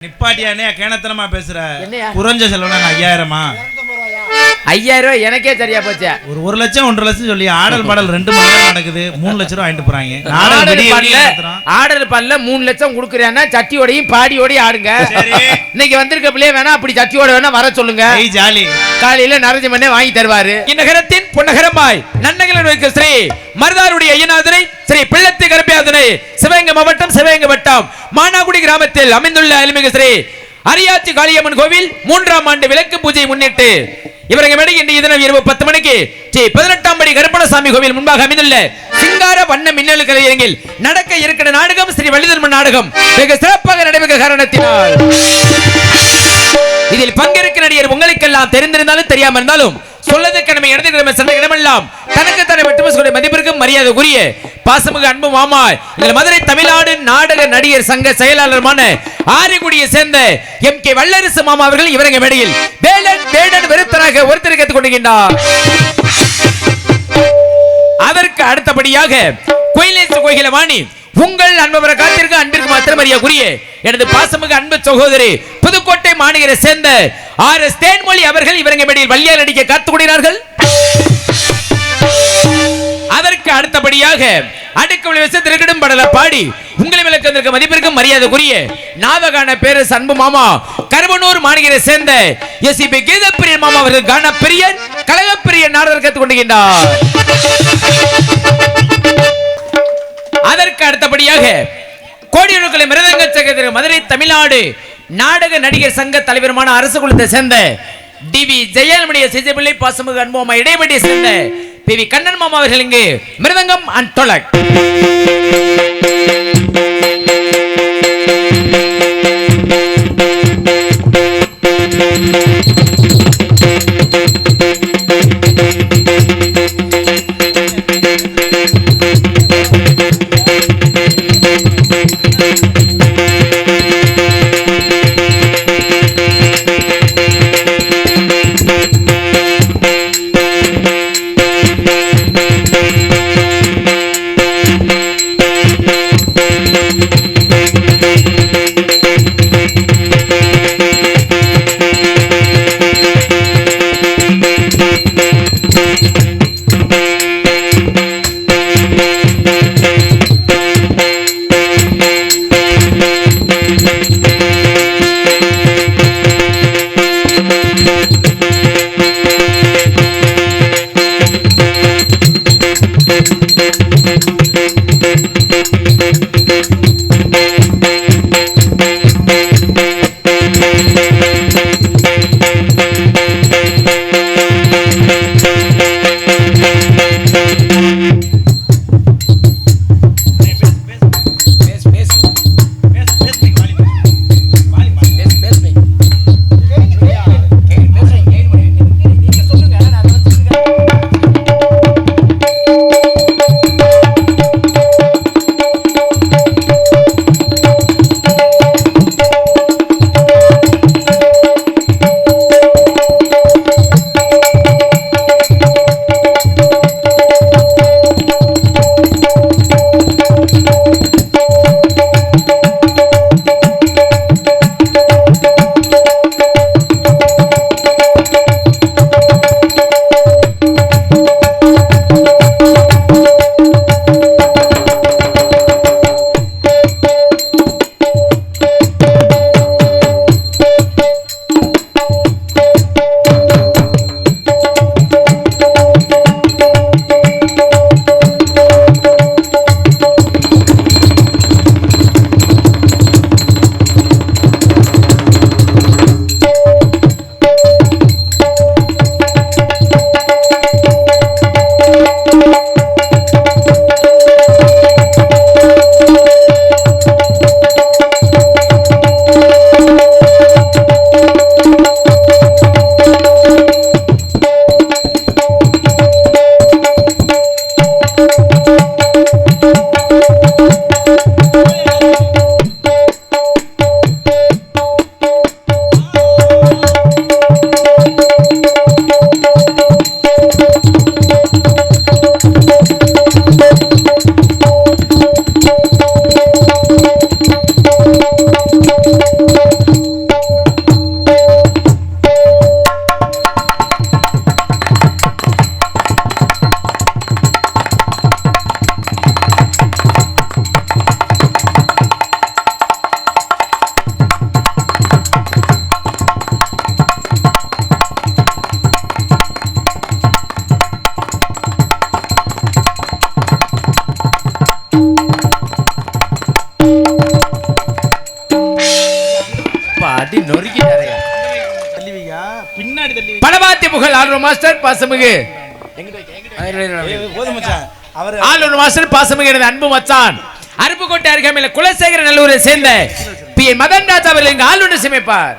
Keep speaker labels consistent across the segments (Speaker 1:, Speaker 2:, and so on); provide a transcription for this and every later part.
Speaker 1: நிப்பாட்டியானே கேணத்தனமா பேசுற? குறைஞ்ச செலவுனா ஐயாயிரமா
Speaker 2: ஐயாயிரம் ரூபாய் எனக்கே சரியா போச்சு.
Speaker 1: ஒரு ஒரு லட்சம் ஒன்றரை லட்சம் சொல்லி ஆடல் பாடல் ரெண்டு மணி நேரம் நடக்குது. மூணு லட்சம் ரூபா வாங்கிட்டு போறாங்க. நடத்துறோம்.
Speaker 2: ஆர்டர் பண்ணல மூணு லட்சம் கொடுக்குறேன்னா சட்டியோடையும் பாடியோடையும் ஆடுங்க.
Speaker 1: சரி.
Speaker 2: இன்னைக்கு வந்திருக்க பிள்ளைய வேணா அப்படி சட்டியோட வேணா வர சொல்லுங்க.
Speaker 1: ஜாலி.
Speaker 2: காலையில நரஞ்ச மண்ணே வாங்கி தருவாரு.
Speaker 3: இந்நகரத்தின் பொன்னகரமாய் நன்னகரில் வைக்க ஸ்ரீ மருதாருடைய ஐயநாதனை ஸ்ரீ பிள்ளத்து கருப்பியாதனை சிவகங்கை மாவட்டம் சிவகங்கை வட்டம் மானாகுடி கிராமத்தில் அமைந்துள்ள அருள்மிகு ஸ்ரீ அரியாச்சி காளியம்மன் கோவில் மூன்றாம் ஆண்டு விளக்கு பூஜை முன்னிட்டு இவரங்க மேடை இன்றைய தினம் இரவு பத்து மணிக்கு ஸ்ரீ பதினெட்டாம் படி கருப்பணசாமி கோவில் முன்பாக அமைந்துள்ள சிங்கார வண்ண மின்னலு கலையரங்கில் நடக்க இருக்கிற நாடகம் ஸ்ரீ வள்ளிதர்மன் நாடகம் மிக சிறப்பாக நடைபெற்ற காரணத்தினால். இதில் பங்கேற்க நடிகர் உங்களுக்கெல்லாம் தெரிந்திருந்தாலும் தெரியாம இருந்தாலும் சொல்லது கடமை இடது கடமை சென்ற இடமெல்லாம் தனக்கு தன்னை வெட்டுமசுடைய மதிப்பிற்கும் மரியாதை உரிய பாசமிகு அன்பு மாமா எங்கள் மதுரை தமிழ்நாடு நாடக நடிகர் சங்க செயலாளருமான ஆரியக்குடியை சேர்ந்த எம் கே வல்லரசு மாமா அவர்கள் இவரங்க மேடையில் வேலன் வேடன் வெறுத்தராக ஒருத்தர் கேட்டுக் கொண்டிருக்கின்றார். அதற்கு அடுத்தபடியாக கோயிலேசு கோகிலவாணி உங்கள் அன்பவரை காத்திருக்க அன்பிற்கு மாத்திரமறியக்குரிய எனது பாசமிகு அன்பு சகோதரி புதுக்கோட்டை மாநகரை சேர்ந்த ஆர் எஸ் தேன்மொழி அவர்கள் இவரங்க மேடையில் வள்ளியால் அடிக்க காத்துக்கொண்டார்கள் அதற்கு அடுத்தபடியாக அடுக்க திருக்கிடும் படல பாடி உங்களை விளக்கத்திற்கு மதிப்பிற்கும் மரியாதைக்குரிய நாவகான பேரரசு அன்பு மாமா கருவனூர் மாநகரை சேர்ந்த எஸ் பி கீதப்பிரியன் மாமா அவர்கள் கான பிரியன் கழகப்பிரியன் நாடகம் கற்றுக் கொண்டிருக்கின்றார். அதற்கு அடுத்தபடியாக கோடியுருக்களை மிருதங்க சகோதரர் மதுரை தமிழ்நாடு நாடக நடிகர் சங்க தலைவருமான அரசு குலத்தை சேர்ந்த டி வி ஜெயலமுடைய சிஜபிள்ளை பாசமுக அன்போமா இடைவெளியை சேர்ந்த பி வி கண்ணன் மாமா அவர்கள் இங்கு மிருதங்கம் அண்ட் டொலக். அடி நொறுக்கிட்டாரையா
Speaker 1: தள்ளி வையா பின்னாடி தள்ளி வை.
Speaker 3: பலவாத்திய புகழ் ஆளுநர் மாஸ்டர் பாசமிகு.
Speaker 1: போதும் மச்சான். அவர்
Speaker 3: ஆளுநர் மாஸ்டர் பாசமிகு எனது அன்பு மச்சான். அருப்புக்கோட்டை அருகாமையில் குலசேகர நல்லூரை சேர்ந்த பி. மதன் ராஜ் அவர்கள் இங்கு ஆளுநர் சமைப்பார்.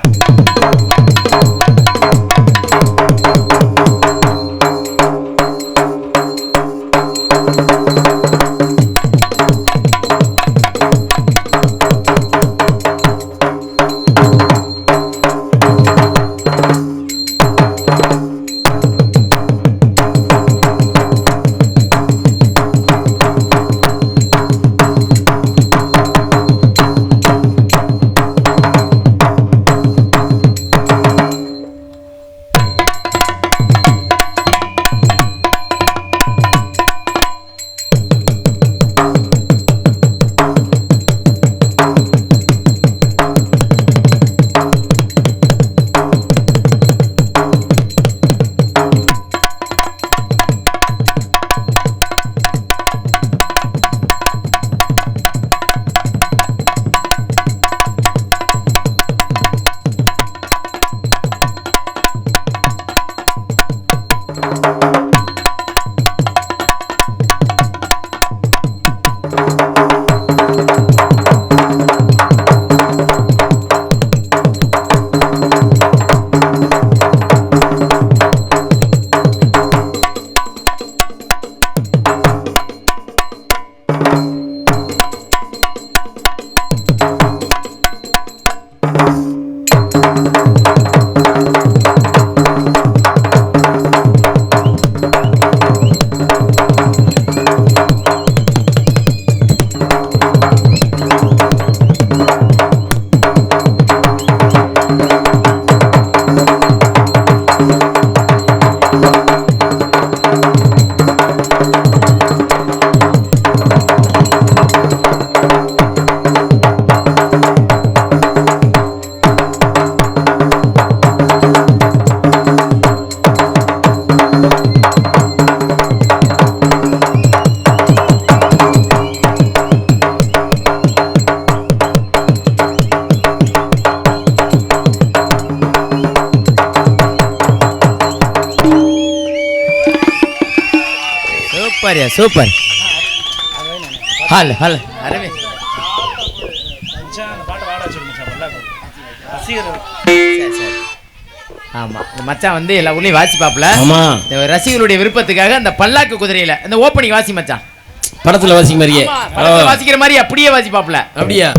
Speaker 1: வச்சிரு மச்சான் நல்லா ரசிகர்
Speaker 3: சரி, சரி. ஆமா இந்த மச்சான் வந்து எல்லா ஊர்லயும் வாசி பாப்பல
Speaker 4: ஆமா.
Speaker 3: இந்த ரசிகர்களுடைய விருப்பத்துக்காக அந்த பல்லாக்கு குதிரையில இந்த ஓப்பனிங் வாசி மச்சான்.
Speaker 4: படத்துல வாசிக்க மாதிரியே.
Speaker 3: வாசிக்கிற மாதிரி அப்படியே வாசி பாப்பல
Speaker 4: அப்படியா?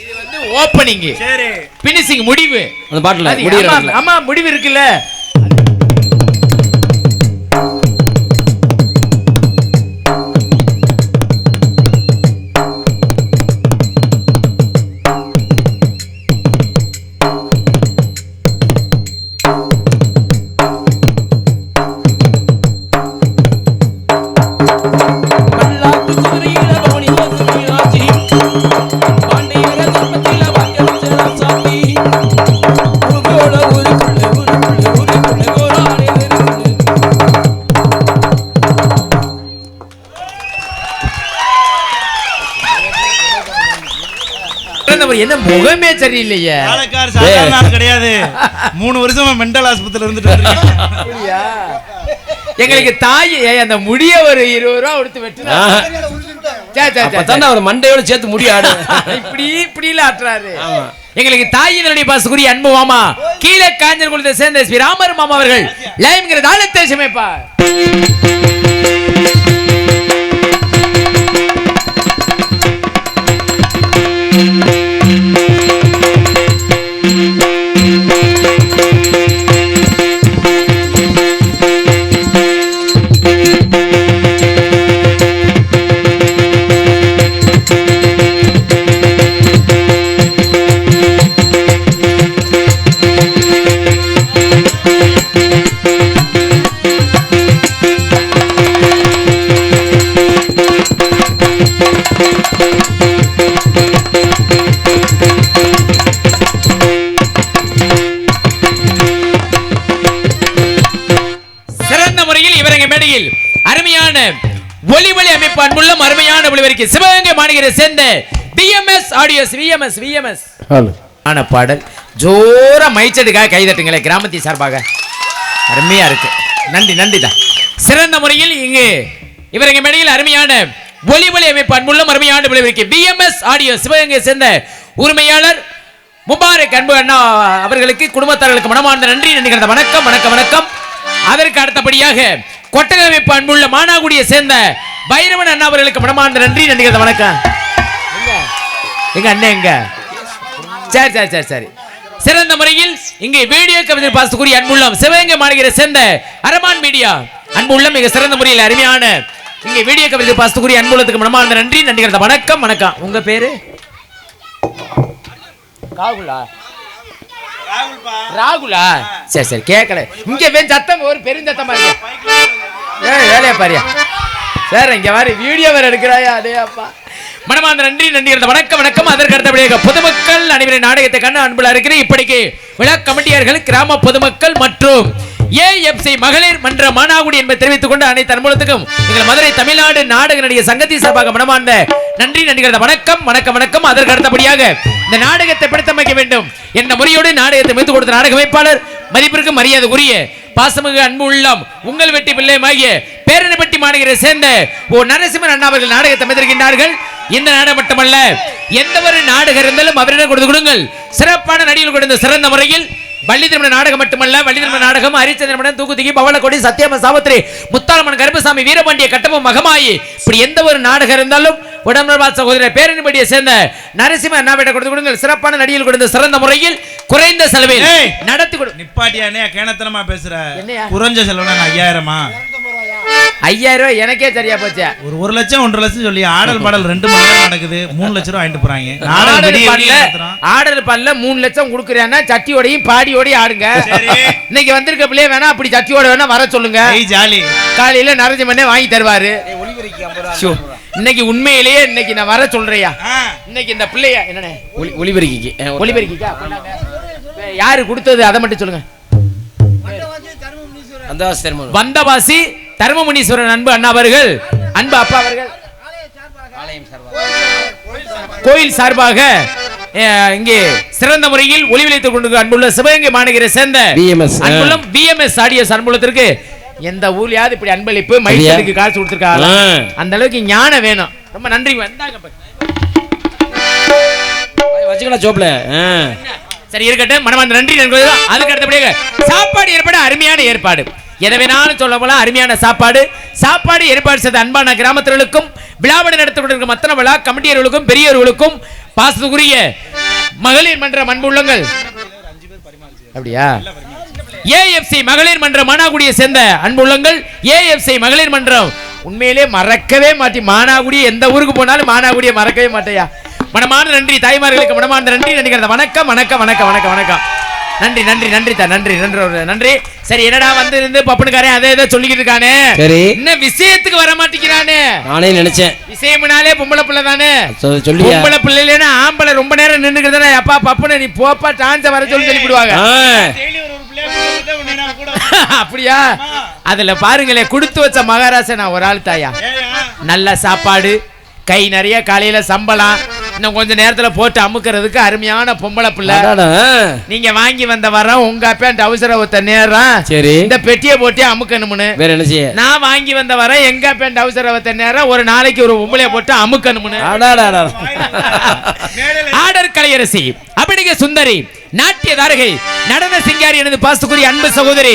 Speaker 3: இது வந்து ஓப்பனிங்
Speaker 1: சரி.
Speaker 3: பினிஷிங் முடிவு.
Speaker 4: அந்த பாட்டுல.
Speaker 3: ஆமா முடிவு இருக்குல்ல? என்ன முகமே சரியில்லையே.
Speaker 1: பாலக்கார் சாதாரண ஆள் கிடையாது. மூணு வருஷமா மென்டல் ஆஸ்பத்திரியில இருந்துட்டு?
Speaker 3: எங்களுக்கு தாய் அந்த முடிய ஒரு இருபது ரூபா கொடுத்து வெட்டினா.
Speaker 4: அவர் மண்டையோட சேர்த்து முடியாடு
Speaker 3: இப்படி இப்படி இல்ல ஆட்டுறாரு. எங்களுக்கு தாயினுடைய பாசுக்குரிய அன்பு மாமா கீழே காஞ்சர் குலத்தை சேர்ந்த ஸ்ரீ ராமர் மாமா அவர்கள் லைம்ங்கிற தாளத்தை சமைப்பார். அருமையான ஒலி ஒளி அமைப்பு அன்புள்ள அருமையான ஒளிவரிக்கை சிவகங்கை மாநகரை சேர்ந்த பிஎம்எஸ் ஆடியோஸ் விஎம்எஸ் விஎம்எஸ் ஆன பாடல். ஜோரா மைச்சடுக்காக கைதட்டுங்களே கிராமத்தை சார்பாக. அருமையா இருக்கு. நன்றி நன்றி தான். சிறந்த முறையில் இங்கு இவரங்க மேடையில் அருமையான ஒலி ஒளி அமைப்பு அன்புள்ள அருமையான விளைவிற்கு பிஎம்எஸ் ஆடியோ சிவகங்கை சேர்ந்த உரிமையாளர் முபாரக் அன்பு அண்ணா அவர்களுக்கு குடும்பத்தார்களுக்கு மனமார்ந்த நன்றி நன்றிகிறத வணக்கம் வணக்கம் வணக்கம். அதற்கு அடுத்தபடியாக கொட்டகமைப்பு அன்புள்ள மானாகுடியை சேர்ந்த பைரவன் அண்ணா அவர்களுக்கு மனமார்ந்த நன்றி நன்றிகிறத வணக்கம். எங்க? அண்ணன் எங்க? சரி சரி சரி சரி. சிறந்த முறையில் இங்கே வீடியோ கவிதை பாசத்துக்குரிய அன்புள்ளம் சிவகங்கை மாநகரை சேர்ந்த அரமான் மீடியா. அன்புள்ளம் மிக சிறந்த முறையில் அருமையான இங்கே வீடியோ கவிதை பாசத்துக்குரிய அன்புள்ளத்துக்கு மனமார்ந்த நன்றி நன்றிகிறத வணக்கம் வணக்கம். உங்க பேரு? காகுலா. ராகுலா? சரி சரி கேட்கல இங்க வேன் சத்தம் ஒரு பெருந்தத்தமா இருக்கு. ஏய் வேலையா பாரியா சார் இங்க வாரு வீடியோ வேற எடுக்கிறாயா? அடே அப்பா. மனமார்ந்த நன்றி நன்றி இருந்த வணக்கம் வணக்கம். அதற்கு அடுத்தபடியாக பொதுமக்கள் அனைவரின் நாடகத்தை கண்டு அன்புல இருக்கிற இப்படிக்கு விழா கமிட்டியார்கள் கிராம பொதுமக்கள் மற்றும் ஏஎஃப்சி மகளிர் மன்ற மானாகுடி என்பதை தெரிவித்துக் கொண்டு அனைத்து அனுபவத்துக்கும் எங்கள் மதுரை தமிழ்நாடு நாடக நடிகர் சங்கத்தின் சார்பாக மனமார்ந்த நன்றி நன்றிகிறத வணக்கம் வணக்கம் வணக்கம். அதற்கு அடுத்தபடியாக இந்த நாடகத்தை பிடித்தமைக்க வேண்டும் என்ற முறையோடு நாடகத்தை மீது கொடுத்த நாடக அமைப்பாளர் மதிப்பிற்கு மரியாதை உரிய பாசமிகு அன்பு உள்ளம் உங்கள் வெட்டி பிள்ளையமாகிய பேரனப்பட்டி மாநகரை சேர்ந்த ஓ நரசிம்மன் அண்ணா அவர்கள் நாடகத்தை அமைத்திருக்கின்றார்கள். இந்த நாடகம் மட்டுமல்ல எந்த ஒரு நாடகம் இருந்தாலும் அவரிடம் கொடுத்து கொடுங்கள். சிறப்பான நடிகர்கள் கொடுத்த சிறந்த முறையில் வள்ளி திருமண நாடகம் மட்டுமல்ல வள்ளி திருமண நாடகம் ஹரிச்சந்திரமணன் தூக்குதிகி பவளக்கொடி சத்தியம சாவித்திரி முத்தாளமன் கருப்பசாமி வீரபாண்டிய கட்டமும் மகமாயி. இப்படி எந்த ஒரு நாடகம் இருந்தாலும் உடம்புபால் சகோதரர் பேரணிபடியை சேர்ந்த நரசிம்ம அண்ணாவிட கொடுத்து கொடுங்கள். சிறப்பான நடிகர்கள் கொடுத்த சிறந்த முறையில் குறைந்த செலவில்! நடத்தி கொடு.
Speaker 1: நிப்பாட்டியானே கேணத்தனமா பேசுற? குறைஞ்ச செலவுனா ஐயாயிரமா?
Speaker 3: ஐயாயிரம் ரூபாய் எனக்கே சரியா போச்சு.
Speaker 1: ஒரு ஒரு லட்சம் ஒன்றரை லட்சம் சொல்லி ஆடல் பாடல் ரெண்டு மணி நேரம் நடக்குது. மூணு லட்சம் ரூபா வாங்கிட்டு போறாங்க.
Speaker 3: ஆர்டர் பண்ணல மூணு லட்சம் கொடுக்குறேன்னா சட்டியோடையும் பாடியோடையும் ஆடுங்க.
Speaker 1: சரி.
Speaker 3: இன்னைக்கு வந்திருக்க பிள்ளைய வேணா அப்படி சட்டியோட வேணா வர சொல்லுங்க.
Speaker 1: ஜாலி.
Speaker 3: காலையில நரஞ்சு மண்ணே வாங்கி தருவாரு. இன்னைக்கு உண்மையிலேயே இன்னைக்கு நான் வர சொல்றேயா. இன்னைக்கு இந்த பிள்ளைய என்னண்ணே?
Speaker 4: ஒளி ஒளிபெருக்கிக்கு.
Speaker 3: ஒளிபெருக்கிக்கா. யாரு கொடுத்தது? அதை மட்டும் சொல்லுங்க. வந்தவாசி தர்மமுனீஸ்வரன் அன்பு அண்ணா அவர்கள் அன்பு அப்பா அவர்கள் கோயில் சார்பாக இங்கே சிறந்த முறையில் ஒளி விளைத்துக் கொண்டு அன்புள்ள சிவகங்கை மாநகரை சேர்ந்த. அன்புள்ளம் பிஎம்எஸ் ஆடியோ அன்புள்ளத்திற்கு எந்த ஊர்லயாவது இப்படி அன்பளிப்பு மைசூருக்கு காசு கொடுத்துருக்காங்க. அந்த அளவுக்கு ஞானம் வேணும் ரொம்ப நன்றி வந்தாங்க.
Speaker 4: வச்சுக்கலாம் சோப்ல
Speaker 3: சரி இருக்கட்டும் மனமார்ந்த நன்றி நண்பர்களே. அதுக்கு அடுத்தபடியாக சாப்பாடு ஏற்பாடு அருமையான ஏற்பாடு எதை வேணாலும் சொல்ல போல அருமையான சாப்பாடு. சாப்பாடு ஏற்பாடு செய்த அன்பான கிராமத்தினர்களுக்கும் விழாவிட நடத்தப்பட்டிருக்கும் அத்தனை விழா கமிட்டியர்களுக்கும் பெரியவர்களுக்கும் பாசத்துக்குரிய மகளிர் மன்ற அன்புள்ளங்கள் அப்படியா? ஏஎஃப்சி மகளிர் மன்ற மானாகுடியை சேர்ந்த அன்புள்ளங்கள் ஏஎஃப்சி மகளிர் மன்றம் உண்மையிலே மறக்கவே மாட்டி மானாகுடி எந்த ஊருக்கு போனாலும் மானாகுடியை மறக்கவே மாட்டேயா? மனமான நன்றி தாய்மார்களுக்கு மனமான நன்றி நினைக்கிறத வணக்கம் வணக்கம் வணக்கம் வணக்கம் வணக்கம். நன்றி நன்றி நன்றி தா நன்றி நன்றி ஒரு நன்றி. சரி என்னடா வந்து இருந்து பப்பனுக்காரன் அதை இதை சொல்லிக்கிட்டு இருக்கானே?
Speaker 4: சரி.
Speaker 3: இன்னும் விஷயத்துக்கு வர மாட்டேங்கிறானே?
Speaker 4: நானே நினைச்சேன்.
Speaker 3: விஷயம்னாலே பொம்பளை பிள்ளை தானே?
Speaker 4: சொ- சொல்லியா
Speaker 3: பொம்பளை பிள்ளை இல்லைன்னா ஆம்பளை ரொம்ப நேரம் நின்னுக்கிறதா அப்பா பப்புன நீ போப்பா டான்ஸ வர சொல்லி சொல்லிவிடுவாங்க
Speaker 4: ஆ,
Speaker 3: அப்படியா? அதுல பாருங்களேன் கொடுத்து வச்ச மகாராசன் நான் ஒரு ஆள் தாயா. நல்ல சாப்பாடு கை நிறைய காலையில சம்பளம் இன்னும் கொஞ்ச நேரத்துல போட்டு அமுக்கிறதுக்கு அருமையான பொம்பளை பிள்ளை. நீங்க வாங்கி வந்த வரம் உங்க அப்பா டவுசர ஒத்த நேரம்.
Speaker 4: சரி.
Speaker 3: இந்த பெட்டியை போட்டு அமுக்கணும்னு.
Speaker 4: வேற என்ன செய்ய?
Speaker 3: நான் வாங்கி வந்த வரம் எங்க அப்பா டவுசர ஒத்த நேரம் ஒரு நாளைக்கு ஒரு பொம்பளைய போட்டு அமுக்கணும்னு. ஆடர் கலையரசி அபிடிக சுந்தரி நாட்டிய தாரகை நடன சிங்காரி எனது பாசத்துக்குரிய அன்பு சகோதரி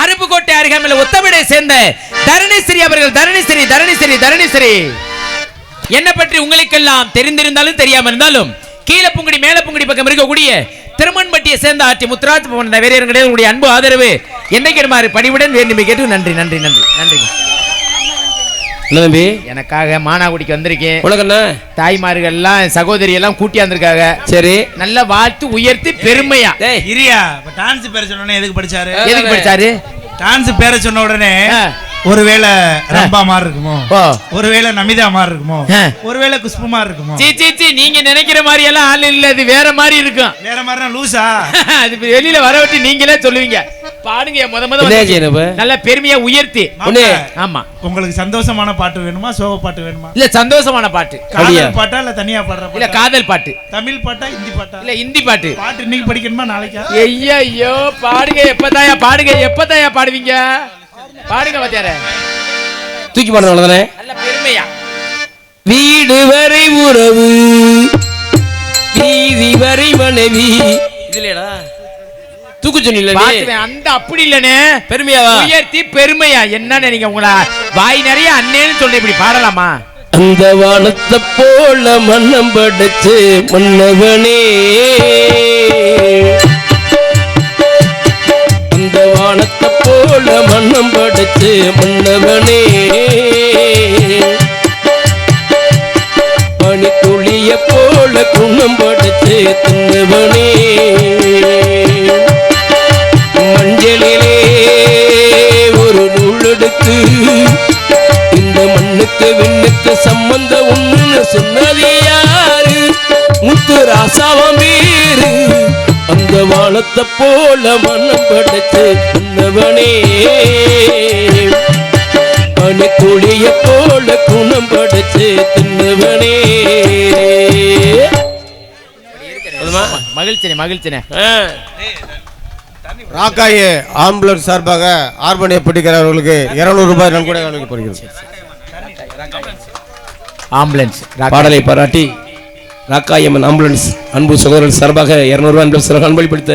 Speaker 3: அருப்புக்கோட்டை அருகாமையில் உத்தமிடை சேர்ந்த தரணிஸ்ரீ அவர்கள் தரணிஸ்ரீ தரணிஸ்ரீ தரணிஸ்ரீ என்ன பற்றி உங்களுக்கெல்லாம் தெரிந்திருந்தாலும் தெரியாம இருந்தாலும் கீழே புங்குடி மேல புங்குடி பக்கம் இருக்கக்கூடிய திருமண்பட்டியை சேர்ந்த ஆட்சி முத்துராஜ் பவன் வேறியர்களுடைய உங்களுடைய அன்பு ஆதரவு என்னைக்கு பணிவுடன் வேண்டி கேட்டு நன்றி நன்றி நன்றி நன்றி.
Speaker 4: தம்பி?
Speaker 3: எனக்காக மானாகுடிக்கு வந்திருக்கேன். தாய்மார்கள் எல்லாம் சகோதரி எல்லாம் கூட்டி வந்திருக்காங்க.
Speaker 4: சரி.
Speaker 3: நல்ல வாழ்த்து உயர்த்தி பெருமையா.
Speaker 1: இரியா டான்ஸ் பேர சொன்ன எதுக்கு படிச்சாரு?
Speaker 3: எதுக்கு படிச்சாரு?
Speaker 1: டான்ஸ் பேர சொன்ன உடனே. ஒருவேளை ரம்பா மாதிரி இருக்குமோ. ஒருவேளை நமிதா மாதிரி இருக்குமோ. ஒருவேளை குஷ்பு மாதிரி இருக்குமோ
Speaker 3: சீ சீ சீ நீங்க நினைக்கிற மாதிரி எல்லாம் ஆள் இல்ல. இது வேற மாதிரி இருக்கும்.
Speaker 1: வேற மாதிரினா லூசா?
Speaker 3: அது வெளியில வர விட்டு நீங்களே சொல்லுவீங்க. பாடுங்க முத முத? நல்ல பெருமையா உயர்த்தி. ஆமா.
Speaker 1: உங்களுக்கு சந்தோஷமான பாட்டு வேணுமா? சோக பாட்டு வேணுமா?
Speaker 3: இல்ல சந்தோஷமான பாட்டு?
Speaker 1: காதல் பாட்டா இல்ல தனியா பாடுற
Speaker 3: இல்ல காதல் பாட்டு.
Speaker 1: தமிழ் பாட்டா ஹிந்தி பாட்டா?
Speaker 3: இல்ல ஹிந்தி பாட்டு.
Speaker 1: பாட்டு இன்னைக்கு படிக்கணுமா நாளைக்கா?
Speaker 3: ஐயா ஐயோ பாடுங்க எப்பதாயா பாடுங்க எப்பதாயா பாடுவீங்க? பாடுங்க
Speaker 4: தூக்கி அவ்வளவுதானே?
Speaker 3: நல்ல பெருமையா.
Speaker 4: வீடு வரை உறவு வீதி வரை மனைவி. இதுலடா. தூக்கு சொன்னீங்களே நீ?
Speaker 3: பாத்துவேன் அந்த அப்படி இல்லனே.
Speaker 4: பெருமையாவா
Speaker 3: உயர்த்தி பெருமையா. நீங்க உங்கள? வாய் நிறைய அண்ணேன்னு சொல்லி இப்படி பாடலாமா?
Speaker 4: அந்த வானத்தை போல மன்னம் படைச்சு மன்னவனே. அந்த வானத்தை போல மன்னம் படைச்சு மன்னவனே. பனித்துளிய போல குணம் படுத்து தின்னவனே. மஞ்சளிலே ஒரு நூலெடுத்து இந்த மண்ணுக்கு விண்ணுக்கு சம்பந்தம் ஒண்ணுன்னு சொன்னது யாரு? முத்து ராசாவம் அந்த வானத்தை போல மனம் படைச்சு உன்னவனே துளிய போல குணம் படைச்சு தின்னவனே?
Speaker 3: மகிழ்ச்சினே மகிழ்ச்சினே.
Speaker 5: ராக்காயி ஆம்புலன்ஸ் சார்பாக ஆர்பனிய பிடிக்கிறவர்களுக்கு இருநூறு ரூபாய் நன்கொடை வழங்கப்படுகிறது
Speaker 3: ஆம்புலன்ஸ்
Speaker 4: பாடலை பாராட்டி ராக்காயம்மன் ஆம்புலன்ஸ் அன்பு சகோதரன் சார்பாக இரநூறுவா அன்பு அன்பளிப்படுத்த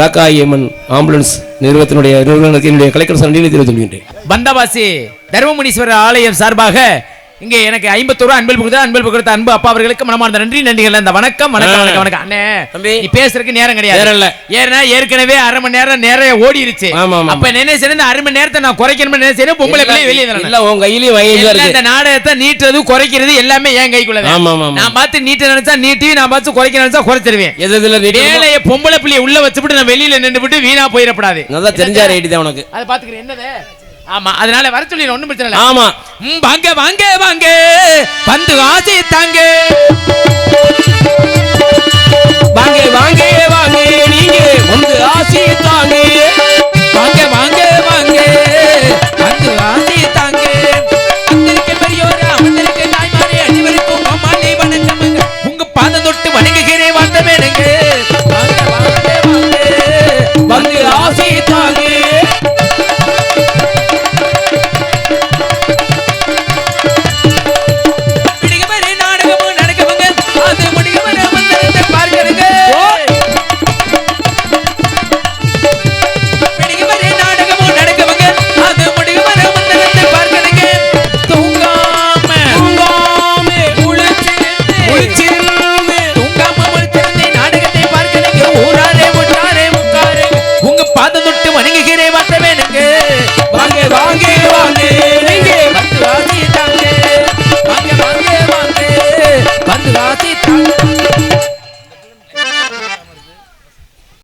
Speaker 4: ராக்காயம்மன் ஆம்புலன்ஸ் நிறுவனத்தினுடைய நிறுவனத்தினுடைய கலெக்டர் சார் சண்டியை தெரிவித்துக் கொள்கின்றேன்.
Speaker 3: பந்தவாசி தர்மமுனீஸ்வரர் ஆலயம் சார்பாக இங்கே எனக்கு ஐம்பத்தோரு அன்பல் புகுத அன்பல் புகுத்த அன்பு அப்பா அவர்களுக்கு மனமார்ந்த நன்றி நன்றிகள். இந்த வணக்கம் வணக்கம் வணக்கம் வணக்கம். அண்ணே. நீ பேசுறதுக்கு நேரம் கிடையாது. ஏன்னா ஏற்கனவே அரை மணி நேரம் நேரம் ஓடிருச்சு. அப்ப என்ன செய்யணும்? அரை மணி நேரத்தை நான் குறைக்கணும்னு நினைச்சேன் பொம்பளை பிள்ளை வெளியே
Speaker 4: இல்ல உன் கையிலயும் இருக்கு.
Speaker 3: இந்த நாடகத்தை நீட்டுறது குறைக்கிறது எல்லாமே என் கைக்குள்ள. நான் பார்த்து நீட்ட நினைச்சா நீட்டி நான் பார்த்து குறைக்க நினைச்சா குறைச்சிருவேன்.
Speaker 4: எது இதுல ரேட்
Speaker 3: வேலையை பொம்பளை பிள்ளைய உள்ள வச்சுட்டு நான் வெளியில நின்றுபிட்டு வீணா போயிடக்கூடாது
Speaker 4: நல்லா தெரிஞ்சா ரேட் தான் உனக்கு.
Speaker 3: அதை பாத்துக்கிறேன் என்னது? ஆமா அதனால வர சொல்லி ஒண்ணும் பிரச்சனை இல்ல.
Speaker 4: ஆமா.
Speaker 3: வாங்க வாங்க வாங்க. வந்து ஆசை தாங்க.
Speaker 4: வாங்க வாங்க வாங்க நீங்க வந்து ஆசி தாங்க.
Speaker 3: வாங்க வாங்க வாங்க. வந்து ஆசை தாங்க.